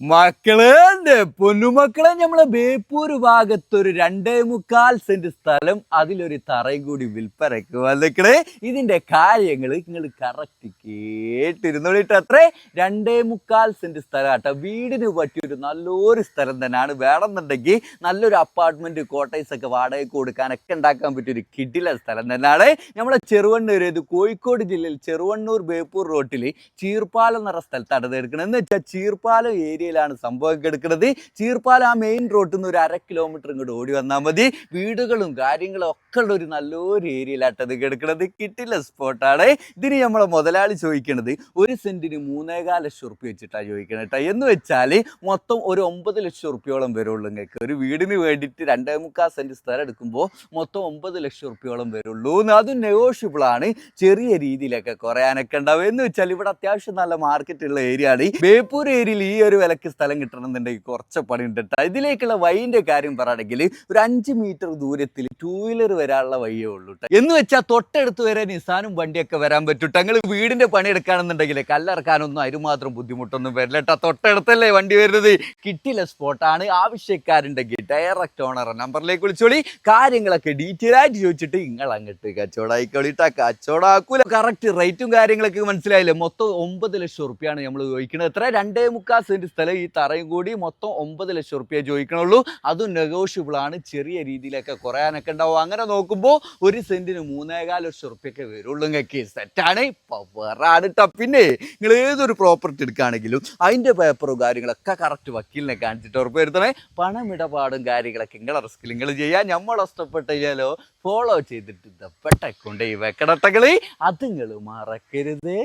മക്കളെ എന്റെ പൊന്നുമക്കളെ നമ്മളെ ബേപ്പൂർ ഭാഗത്ത് ഒരു രണ്ടേ മുക്കാൽ സെന്റ് സ്ഥലം അതിലൊരു തറയും കൂടി വിൽപ്പനക്ക് വന്നിക്കണേ. ഇതിന്റെ കാര്യങ്ങൾ നിങ്ങൾ കറക്റ്റ് കേട്ടിരുന്നോളിട്ട് അത്രേ രണ്ടേ മുക്കാൽ സെന്റ് സ്ഥലം കേട്ടോ വീടിന് പറ്റിയൊരു നല്ലൊരു സ്ഥലം തന്നെയാണ് വേണമെന്നുണ്ടെങ്കിൽ നല്ലൊരു അപ്പാർട്ട്മെന്റ് കോട്ടേഴ്സ് ഒക്കെ വാടകയ്ക്ക് കൊടുക്കാനൊക്കെ ഉണ്ടാക്കാൻ പറ്റിയൊരു കിടില സ്ഥലം തന്നെയാണ് നമ്മളെ ചെറുവണ്ണൂർ ഇത് കോഴിക്കോട് ജില്ലയിൽ ചെറുവണ്ണൂർ ബേപ്പൂർ റോട്ടിൽ ചീർപ്പാലം എന്ന സ്ഥലത്താണ് ഇത് എന്ന് വെച്ചാൽ ചീർപ്പാലം ഏരിയയിലാണ് സംഭവം എടുക്കുന്നത് ചീർപ്പാലം ആ മെയിൻ റോഡിൽ നിന്ന് ഒരു അര കിലോമീറ്റർ ഇങ്ങോട്ട് ഓടി വന്നാൽ മതി. വീടുകളും കാര്യങ്ങളും ഒക്കെ ഉള്ള ഒരു നല്ലൊരു ഏരിയയിലാട്ടത് കിടക്കുന്നത് കിട്ടില്ല സ്പോട്ടാണ് ഇതിന് നമ്മളെ മുതലാളി ചോദിക്കണത് ഒരു സെന്റിന് മൂന്നേകാൽ ലക്ഷം ഉറുപ്പ്യ വെച്ചിട്ടാണ് ചോദിക്കണത് കേട്ടോ എന്ന് വെച്ചാൽ മൊത്തം ഒരു ഒമ്പത് ലക്ഷം ഉറുപ്പ്യോളം വരുള്ളൂ നിങ്ങൾക്ക് ഒരു വീടിന് വേണ്ടിയിട്ട് രണ്ടേ മുക്കാൽ സെന്റ് സ്ഥലം എടുക്കുമ്പോൾ മൊത്തം ഒമ്പത് ലക്ഷം ഉറുപ്പ്യോളം വരുള്ളൂ അതും നെഗോഷ്യബിൾ ആണ്. ചെറിയ രീതിയിലൊക്കെ കുറയാനൊക്കെ ഉണ്ടാവും. എന്ന് വെച്ചാൽ ഇവിടെ അത്യാവശ്യം നല്ല മാർക്കറ്റ് ഉള്ള ഏരിയ ആണ്. ബേപ്പൂർ ഏരിയയിൽ ഈ ഒരു വിലക്ക് സ്ഥലം കിട്ടണമെന്നുണ്ടെങ്കിൽ കുറച്ച് പണി ഉണ്ട് ട്ടോ. ഇതിലേക്കുള്ള വഴിന്റെ കാര്യം പറയുകയാണെങ്കിൽ ഒരു അഞ്ച് മീറ്റർ ദൂരത്തിൽ ടൂ വീലർ വരാനുള്ള വഴിയേ ഉള്ളൂ കേട്ടോ എന്ന് വെച്ചാൽ തൊട്ടടുത്ത് വരെ നിസാനും വണ്ടിയൊക്കെ വരാൻ പറ്റും ഞങ്ങൾ വീടിന്റെ പണി എടുക്കുകയാണെന്നുണ്ടെങ്കിൽ കല്ലിറക്കാനൊന്നും അതിനുമാത്രം ബുദ്ധിമുട്ടൊന്നും വരില്ല കേട്ടോ തൊട്ടടുത്തല്ലേ വണ്ടി വരുന്നത്? കിട്ടില്ല സ്പോട്ടാണ്. ആവശ്യക്കാരുണ്ടെങ്കിൽ ഡയറക്റ്റ് ഓണർ നമ്പറിലേക്ക് വിളിച്ചോളി. കാര്യങ്ങളൊക്കെ ഡീറ്റെയിൽ ആയിട്ട് ചോദിച്ചിട്ട് നിങ്ങൾ അങ്ങോട്ട് കച്ചവടമായിക്കോളിട്ടാ കച്ചവടമാക്കൂല കറക്റ്റ് റേറ്റും കാര്യങ്ങളൊക്കെ മനസ്സിലായില്ലേ? മൊത്തം ഒമ്പത് ലക്ഷം റുപ്യാണ് നമ്മൾ ചോദിക്കുന്നത് എത്ര? രണ്ടേ മുക്കാൽ സെന്റ് സ്ഥലം ഈ തറയും കൂടി മൊത്തം ഒമ്പത് ലക്ഷം റുപ്യ ചോദിക്കണുള്ളൂ. അതും നെഗോഷ്യബിൾ ആണ്. ചെറിയ രീതിയിലൊക്കെ കുറയാനൊക്കെ ഉണ്ടാവും. അങ്ങനെ നോക്കുമ്പോൾ ഒരു സെന്റിന് മൂന്നേകാൽ ലക്ഷം റുപ്യൊക്കെ വരുള്ളൂ നിങ്ങൾക്ക് സെറ്റാണ് പവറാണ് ട്ടോ. പിന്നെ നിങ്ങൾ ഏതൊരു പ്രോപ്പർട്ടി എടുക്കുകയാണെങ്കിലും അതിന്റെ പേപ്പറും കാര്യങ്ങളൊക്കെ കറക്റ്റ് വക്കീലിനെ കാണിച്ചിട്ട് ഉറപ്പ് വരുത്തണേ. പണമിടപാടും കാര്യങ്ങളൊക്കെ നിങ്ങളെ റിസ്കിൽ നിങ്ങൾ ചെയ്യാൻ നമ്മൾ ഇഷ്ടപ്പെട്ട് ചെയ്യാലോ ഫോളോ ചെയ്തിട്ട് ഇതപ്പെട്ട കൊണ്ടേ വെക്കണട്ടകളി അത് നിങ്ങൾ മറക്കരുത്.